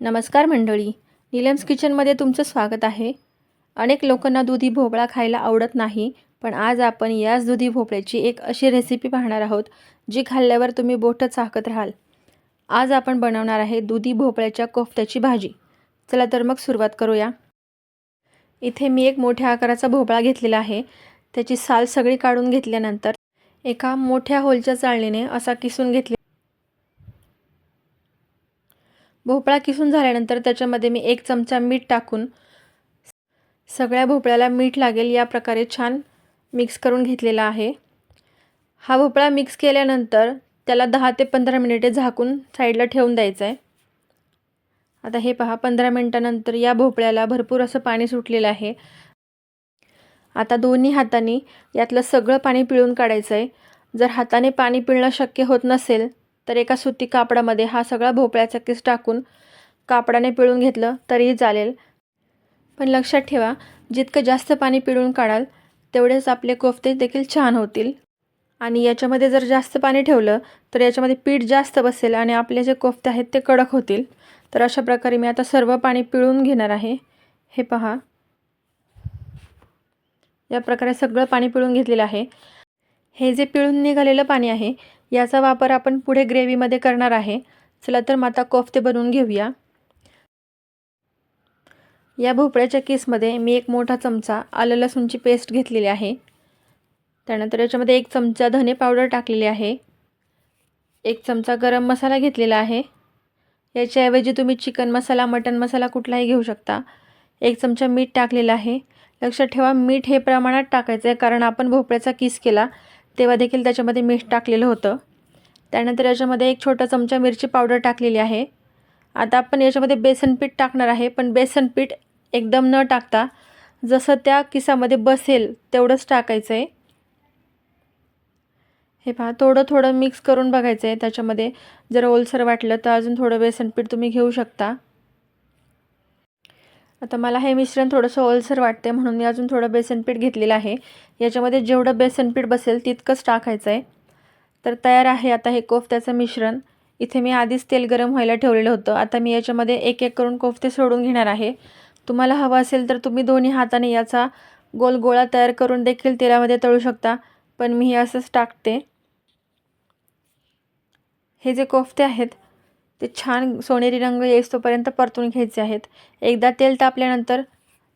नमस्कार मंडळी. निलम्स किचनमध्ये तुमचं स्वागत आहे. अनेक लोकांना दुधी भोपळा खायला आवडत नाही पण आज आपण याच दुधी भोपळ्याची एक अशी रेसिपी पाहणार आहोत जी खाल्ल्यावर तुम्ही बोटं चाकत राहाल. आज आपण बनवणार आहे दुधी भोपळ्याच्या कोफ्त्याची भाजी. चला तर मग सुरुवात करूया. इथे मी एक मोठ्या आकाराचा भोपळा घेतलेला आहे. त्याची साल सगळी काढून घेतल्यानंतर एका मोठ्या होलच्या चाळणीने असा किसून घेतले भोपळा किसून झाल्यानंतर त्याच्यामध्ये मी एक चमचा मीठ टाकून सगळ्या भोपळ्याला मीठ लागेल या प्रकारे छान मिक्स करून घेतलेला आहे. हा भोपळा मिक्स केल्यानंतर त्याला दहा ते पंधरा मिनिटे झाकून साईडला ठेवून द्यायचं आहे आता हे पहा पंधरा मिनटानंतर या भोपळ्याला भरपूर असं पाणी सुटलेलं आहे. आता दोन्ही हातांनी यातलं सगळं पाणी पिळून काढायचं आहे जर हाताने पाणी पिळणं शक्य होत नसेल तर एका सुती कापडामध्ये हा सगळा भोपळ्याचा किस टाकून कापडाने पिळून घेतलं तरीही चालेल. पण लक्षात ठेवा जितकं जास्त पाणी पिळून काढाल तेवढेच आपले कोफ्ते देखील छान होतील. आणि याच्यामध्ये जर जास्त पाणी ठेवलं तर याच्यामध्ये पीठ जास्त बसेल आणि आपले जे कोफ्ते आहेत ते कडक होतील. तर अशा प्रकारे मी आता सर्व पाणी पिळून घेणार आहे. हे पहा. या प्रकारे सगळं पाणी पिळून घेतलेलं आहे. हे जे पिळून निघालेलं पाणी आहे याचा वापर आपण पुढे ग्रेव्हीमध्ये करणार आहे. चला तर माता कोफ्ते बनवून घेऊया. या भोपळ्याच्या केसमध्ये मी एक मोठा चमचा आलं लसूणची पेस्ट घेतलेली आहे. त्यानंतर याच्यामध्ये एक चमचा धने पावडर टाकलेली आहे. एक चमचा गरम मसाला घेतलेला आहे. याच्याऐवजी तुम्ही चिकन मसाला मटन मसाला कुठलाही घेऊ शकता. एक चमचा मीठ टाकलेलं आहे. लक्षात ठेवा मीठ हे प्रमाणात टाकायचं आहे कारण आपण भोपळ्याचा किस केला तेव्हा देखील त्याच्यामध्ये मीठ टाकलेलं होतं. त्यानंतर याच्यामध्ये एक छोटा चमचा मिरची पावडर टाकलेली आहे. आता आपण याच्यामध्ये बेसन पीठ टाकणार आहे पण बेसन पीठ एकदम न टाकता जसं त्या किसामध्ये बसेल तेवढंच टाकायचं आहे हे पहा थोडं थोडं मिक्स करून बघायचं आहे त्याच्यामध्ये. जर ओलसर वाटलं तर अजून थोडं बेसन पीठ तुम्ही घेऊ शकता. आता मला हे मिश्रण थोडंसं ओलसर वाटते म्हणून मी अजून थोडं बेसन पीठ घेतलेलं आहे. याच्यामध्ये जेवढं बेसन पीठ बसेल तितकंच टाकायचं आहे तर तयार आहे आता हे कोफ्त्याचं मिश्रण. इथे मी आधीच तेल गरम व्हायला ठेवलेलं होतं. आता मी याच्यामध्ये एक एक करून कोफ्ते सोडून घेणार आहे. तुम्हाला हवं असेल तर तुम्ही दोन्ही हाताने याचा गोल गोळा तयार करून देखील तेलामध्ये तळू शकता. पण मी हे असंच टाकते. हे जे कोफ्ते आहेत ते छान सोनेरी रंग येईस्तोपर्यंत परतून घ्यायचे आहेत. एकदा तेल तापल्यानंतर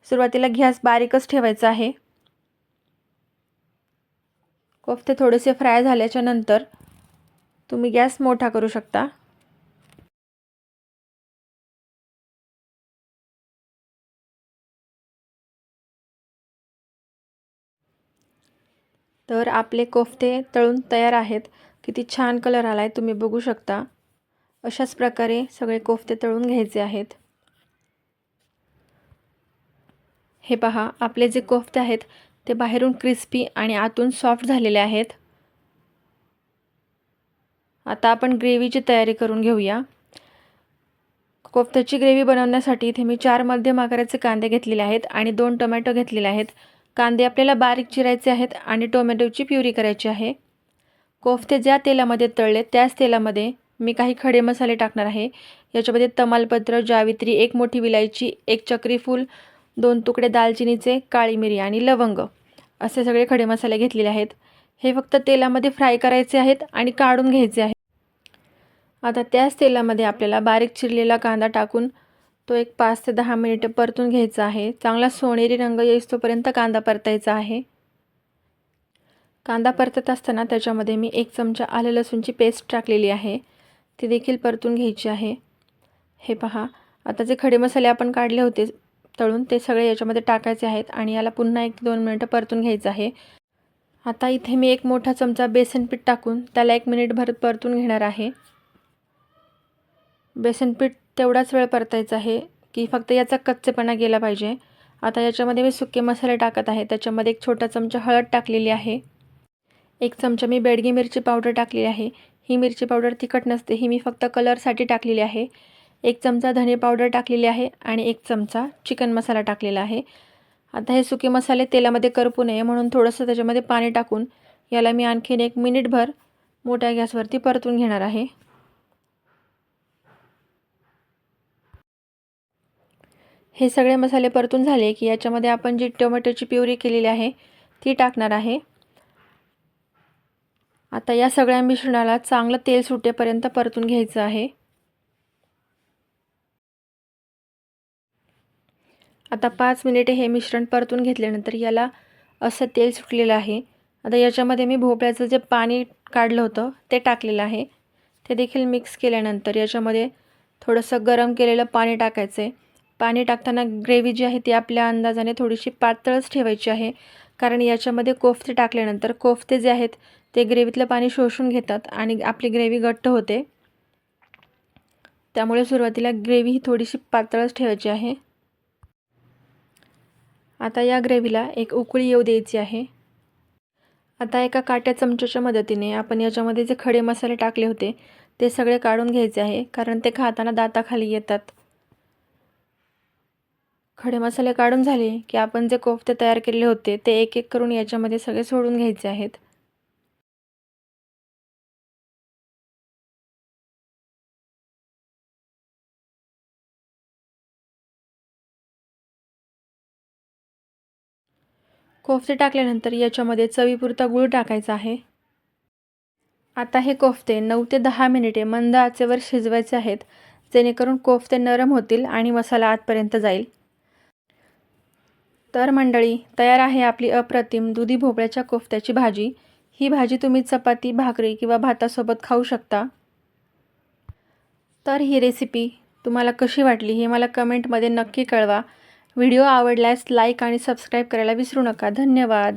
सुरुवातीला गॅस बारीकच ठेवायचा आहे. कोफ्ते थोडेसे फ्राय झाल्याच्यानंतर तुम्ही गॅस मोठा करू शकता. तर आपले कोफ्ते तळून तयार आहेत. किती छान कलर आला आहे तुम्ही बघू शकता. अशाच प्रकारे सगळे कोफ्ते तळून घ्यायचे आहेत. हे पहा आपले जे कोफ्ते आहेत ते बाहेरून क्रिस्पी आणि आतून सॉफ्ट झालेले आहेत. आता आपण ग्रेव्हीची तयारी करून घेऊया. कोफ्त्याची ग्रेव्ही बनवण्यासाठी इथे मी चार मध्यम आकाराचे कांदे घेतलेले आहेत आणि दोन टोमॅटो घेतलेले आहेत. कांदे आपल्याला बारीक चिरायचे आहेत आणि टोमॅटोची प्युरी करायची आहे. कोफ्ते ज्या तेलामध्ये तळले त्याच तेलामध्ये मी काही खडे मसाले टाकणार आहे. याच्यामध्ये तमालपत्र जावित्री एक मोठी विलायची एक चक्रीफूल दोन तुकडे दालचिनीचे काळी मिरी आणि लवंग असे सगळे खडे मसाले घेतलेले आहेत. हे फक्त तेलामध्ये फ्राय करायचे आहेत आणि काढून घ्यायचे आहेत. आता त्याच तेलामध्ये आपल्याला बारीक चिरलेला कांदा टाकून तो एक पाच ते दहा मिनिटं परतून घ्यायचा आहे. चांगला सोनेरी रंग येईस्तोपर्यंत कांदा परतायचा आहे. कांदा परतत असताना त्याच्यामध्ये मी एक चमचा आलं लसूणची पेस्ट टाकलेली आहे. ती देखील परतून घ्यायची आहे. हे पहा आता जे खडे मसाले आपण काढले होते तळून ते सगळे याच्यामध्ये टाकायचे आहेत आणि याला पुन्हा एक दोन मिनटं परतून घ्यायचं आहे. आता इथे मी एक मोठा चमचा बेसनपीठ टाकून त्याला एक मिनिटभर परतून घेणार आहे. बेसनपीठ तेवढाच वेळ परतायचा आहे की फक्त याचा कच्चेपणा गेला पाहिजे. आता याच्यामध्ये मी सुके मसाले टाकत आहे त्याच्यामध्ये एक छोटा चमचा हळद टाकलेली आहे. एक चमचा मी बेडगी मिरची पावडर टाकलेली आहे. ही मिरची पावडर तिखट नसते ही मी फक्त कलरसाठी टाकलेली आहे. एक चमचा धने पावडर टाकलेली आहे आणि एक चमचा चिकन मसाला टाकलेला आहे. आता हे सुके मसाले तेलामध्ये करपू नये म्हणून थोडंसं त्याच्यामध्ये पाणी टाकून याला मी आणखीन एक मिनिटभर मोठ्या गॅसवरती परतून घेणार आहे. हे सगळे मसाले परतून झाले की याच्यामध्ये आपण जी टोमॅटोची प्युरी केलेली आहे ती टाकणार आहे. आता या सगळ्या मिश्रणाला चांगलं तेल सुटेपर्यंत परतून घ्यायचं आहे. आता पाच मिनिटे हे मिश्रण परतून घेतल्यानंतर याला असं तेल सुटलेलं आहे. आता याच्यामध्ये मी भोपळ्याचं जे पाणी काढलं होतं ते टाकलेलं आहे. ते देखील मिक्स केल्यानंतर याच्यामध्ये थोडंसं गरम केलेलं पाणी टाकायचं आहे पाणी टाकताना ग्रेव्ही जी आहे ती आपल्या अंदाजाने थोडीशी पातळच ठेवायची आहे. कारण याच्यामध्ये कोफ्ते टाकल्यानंतर कोफ्ते जे आहेत ते ग्रेव्हीतलं पाणी शोषून घेतात आणि आपली ग्रेव्ही घट्ट होते. त्यामुळे सुरुवातीला ग्रेव्ही ही थोडीशी पातळच ठेवायची आहे. आता या ग्रेव्हीला एक उकळी येऊ द्यायची आहे. आता एका काट्या चमच्याच्या मदतीने आपण याच्यामध्ये जे खडे मसाले टाकले होते ते सगळे काढून घ्यायचे आहे कारण ते खाताना दाताखाली येतात. खडे मसाले काढून झाले की आपण जे कोफ्ते तयार केले होते ते एक एक करून याच्यामध्ये सगळे सोडून घ्यायचे आहेत. कोफ्ते टाकल्यानंतर याच्यामध्ये चवीपुरता गूळ टाकायचा आहे. आता हे कोफ्ते नऊ ते दहा मिनिटे मंद आचेवर शिजवायचे आहेत जेणेकरून कोफ्ते नरम होतील आणि मसाला आतपर्यंत जाईल. तर मंडळी तयार आहे आपली अप्रतिम दुधी भोपळ्याच्या कोफ्त्याची भाजी. ही भाजी तुम्ही चपाती भाकरी किंवा भातासोबत खाऊ शकता. तर ही रेसिपी तुम्हाला कशी वाटली हे मला कमेंटमध्ये नक्की कळवा. व्हिडिओ आवडल्यास लाईक आणि सबस्क्राईब करायला विसरू नका. धन्यवाद.